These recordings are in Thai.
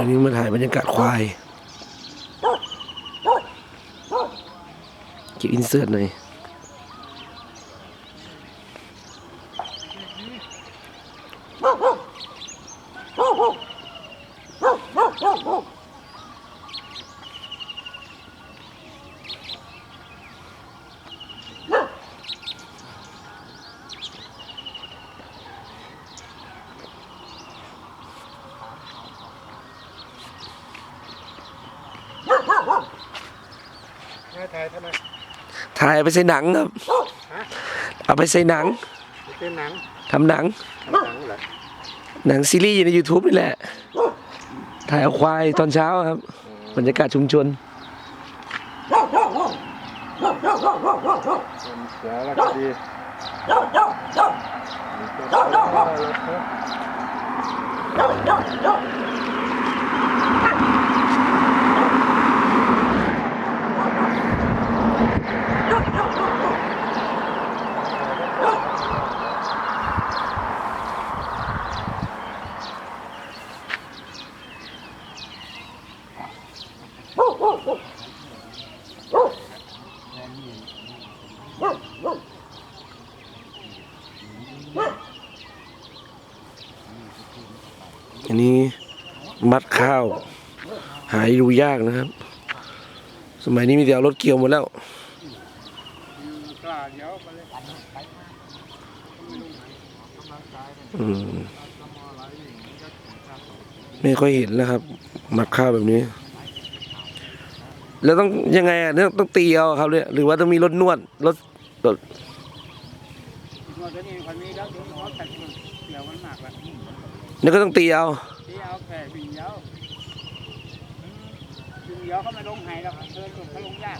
อันนี้มาถ่ายบรรยากาศควายเก็บอินเสิร์ตหน่อย ถ่ายถ่ายทำไมถ่ายเอาไปใส่หนังครับฮะเอาไปใส่หนังเป็นหนังทำหนังหนังเหรอหนังซีรีส์อยู่ใน YouTube นี่แหละ ถ่ายเอาควายตอนเช้าครับ บรรยากาศชุมชนเป็นสารคดีมีตัวตนแล้วครับ อันนี้มัดข้าว หายดูยากนะครับ สมัยนี้มีแต่เอารถเกี่ยวหมดแล้วไปเลยอืมไม่ค่อยเห็นแล้วครับ มัดข้าวแบบนี้ แล้วต้องยังไงอะต้องตีเอาครับเนี่ยหรือว่าต้องมีรถนวดรถรถนวดตัวนี้คนนี้แล้วเดี๋ยวเขาแต่งเดี๋ยวมันหนักละ นี่ก็ต้องตีเอาที่เอาแค่วิ่งเดียววิ่งเดียวเขาไม่ลงไห้แล้วเดินสุดเขาลงยาก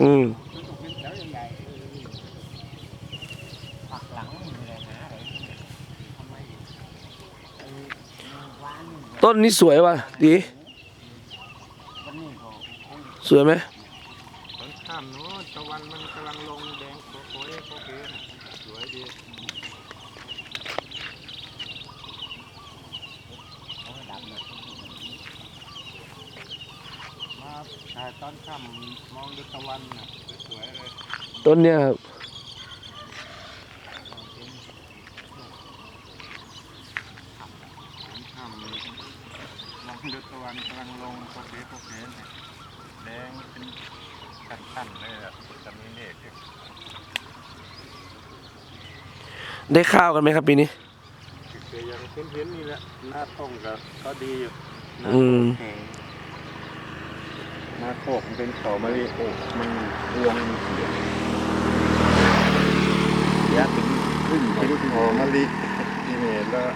อืมเดินสุดเป็นแถวใหญ่ต้นนี้สวยว่ะดีสวยไหมๆต้นข้ามโน้นตะวันมันกำลังลงแดงโค้ยโค้ยสวยดีมาถ่าย ตอนค่ำมองดูตะวันน่ะสวยๆเลยต้นเนี้ยครับผมทำมองดูตะวันกำลังลงโปเกโปเกเนี่ยแดงเป็นขั้นๆเลยอะจะมีเมฆอยู่ได้ข้าวกันไหมครับปีนี้ แต่ยังเห็นเห็นๆนี่แหละหน้าท้องก็ก็ดีอยู่หน้าอืมแห้ง หน้าโคกมันเป็นเขามะลิโอ้มันรวงเสียเสียถึงขึ้นถึงเขามะลิที่นี่แล้ว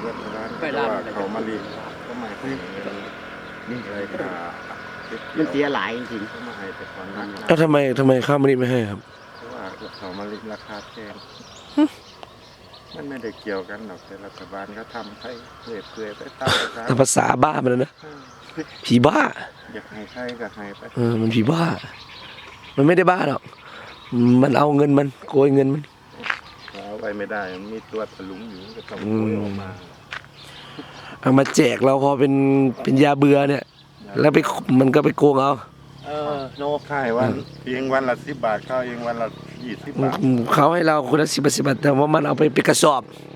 แล้วร้านก็ว่าเขามะลิก็หมายถึงนี่อะไรก็มันเสียหลายจริงก็มาให้แต่ตอนนั้นนะแล้วทำไมทำไมข้าวมันนี่ไม่ให้ครับเพราะว่าเขามาลิราคาแพงมันไม่ได้เกี่ยวกันหรอกแต่รัฐบาลก็ทำให้เรื่อยเปื่อยไปตามภาษาบ้ามันนะผีบ้า อยากให้ใครก็ให้ไปเออมันผีบ้า มันไม่ได้บ้าหรอก มันเอาเงินมันโกยเงินมันเอาไว้ไม่ได้ มันมีตัวถลุงอยู่ก็ต้องอืโกมยออกมาเอามาแจกเราพอเป็นเป็นยาเบื่อเนี่ย แล้วไปมันก็ไปโกงเอาๆเออโนค่ายวันเองวันละสิบบาทเข้าเองวันละยี่สิบบาท เขาให้เราคนละสิบสิบบาทแต่ว่ามันเอาไปเป็นกระสอบเ